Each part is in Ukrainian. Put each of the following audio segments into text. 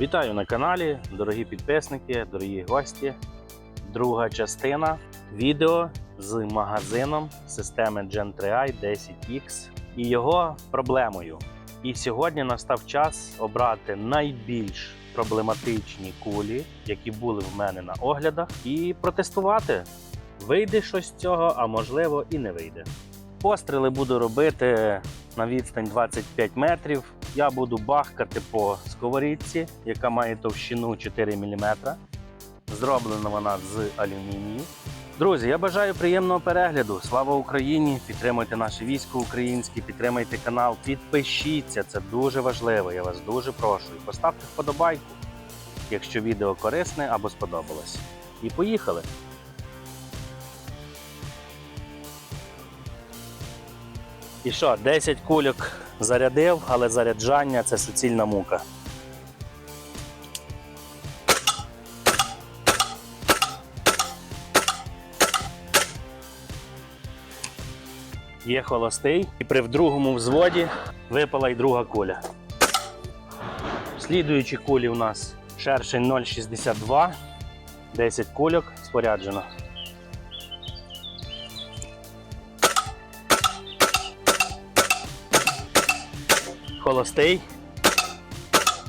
Вітаю на каналі, дорогі підписники, дорогі гості. Друга частина відео з магазином системи Gen 3i 10X і його проблемою. І сьогодні настав час обрати найбільш проблематичні кулі, які були в мене на оглядах, і протестувати. Вийде щось з цього, а можливо і не вийде. Постріли буду робити на відстань 25 метрів. Я буду бахкати по сковорідці, яка має товщину 4 мм. Зроблена вона з алюмінію. Друзі, я бажаю приємного перегляду. Слава Україні! Підтримуйте наше військо українське, підтримайте канал, підпишіться, це дуже важливо. Я вас дуже прошу. І поставте вподобайку, якщо відео корисне або сподобалось. І поїхали! І що, 10 кульок зарядив, але заряджання це суцільна мука. Є холостий, і при другому взводі випала й друга куля. Слідуючі кулі у нас шершень 0,62, 10 кульок споряджено. холостий.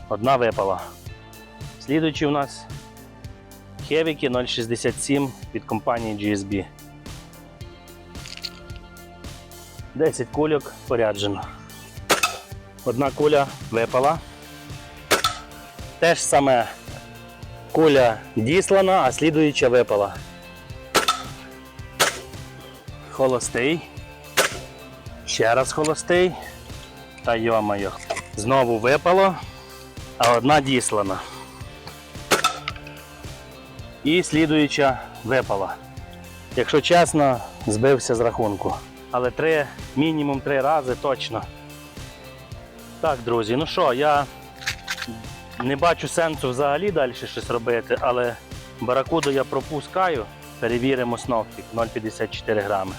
Одна випала. Слідуючий у нас Хевіки 067 від компанії GSB. 10 кульок поряджено. Одна куля випала. Те ж саме куля діслана, а слідуюча випала. Холостий. Ще раз холостий. Та йо-моє. Знову випало, а одна діслана. І слідуюча випала. Якщо чесно, збився з рахунку. Але три, мінімум три рази точно. Так, друзі, ну що, я не бачу сенсу взагалі далі щось робити, але баракуду я пропускаю. Перевіримо сновтик 0,54 грами.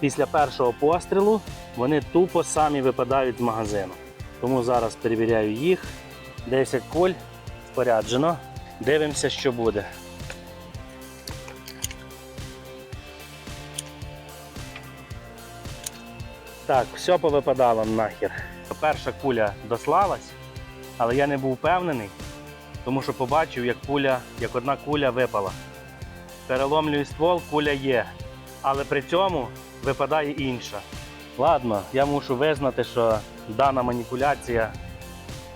Після першого пострілу вони тупо самі випадають з магазину. Тому зараз перевіряю їх. 10 куль споряджено. Дивимося, що буде. Так, все повипадало нахер. Перша куля дослалась, але я не був впевнений, тому що побачив, як куля, як одна куля випала. Переломлюю ствол, куля є, але при цьому випадає інша. Ладно, я мушу визнати, що дана маніпуляція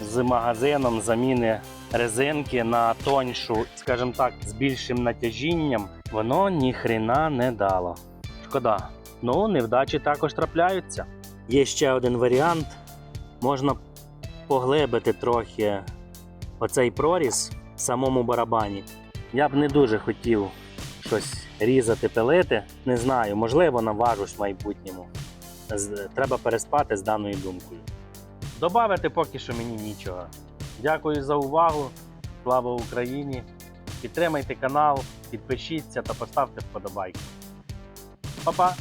з магазином заміни резинки на тоньшу, скажімо так, з більшим натяжінням, воно ніхрена не дало. Шкода. Ну, невдачі також трапляються. Є ще один варіант. Можна поглибити трохи оцей проріз в самому барабані. Я б не дуже хотів щось різати, пилити. Не знаю, можливо, наважусь в майбутньому. Треба переспати з даною думкою. Добавити поки що мені нічого. Дякую за увагу. Слава Україні! Підтримайте канал, підпишіться та поставте вподобайку. Па-па!